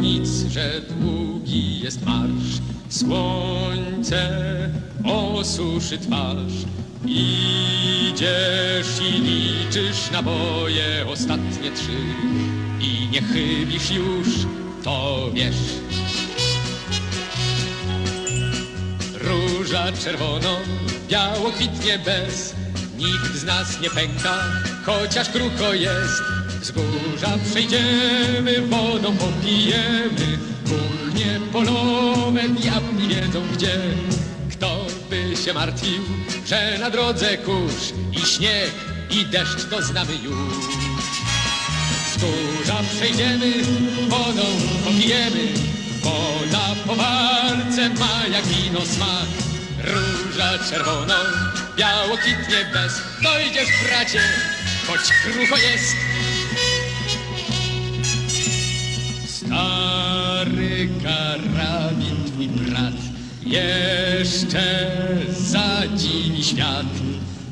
nic, że długi jest marsz. Słońce osuszy twarz. Idziesz i liczysz naboje ostatnie trzy i nie chybisz już, to wiesz. Róża czerwono, biało kwitnie bez, nikt z nas nie pęka, chociaż krucho jest z przejdziemy, wodą popijemy, kuchnie polowe, diabli wiedzą gdzie. Kto by się martwił, że na drodze kurz i śnieg i deszcz to znamy już. Wzgórza przejdziemy, wodą popijemy, woda po walce ma jak wino smak. Róża czerwoną, biało kwitnie bez, dojdziesz bracie, choć krucho jest. Stary karabin twój brat jeszcze zadziwi świat.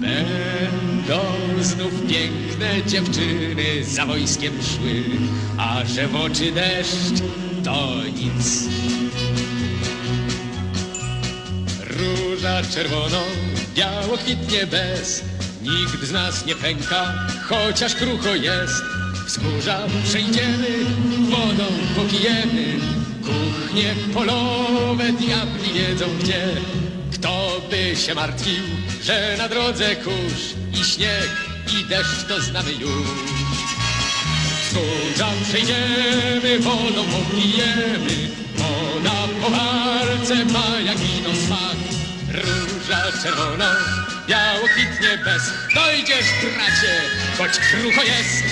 Będą znów piękne dziewczyny za wojskiem szły, a że w oczy deszcz to nic. Róża czerwono, biało kwitnie bez, nikt z nas nie pęka, chociaż krucho jest. Wzgórza przejdziemy, wodą popijemy, kuchnie polowe, diabli wiedzą gdzie. Kto by się martwił, że na drodze kurz i śnieg i deszcz to znamy już. Wzgórza przejdziemy, wodą popijemy, woda po walce ma jak wino smak. Róża czerwona, biało kwitnie bez, dojdziesz bracie, choć krucho jest.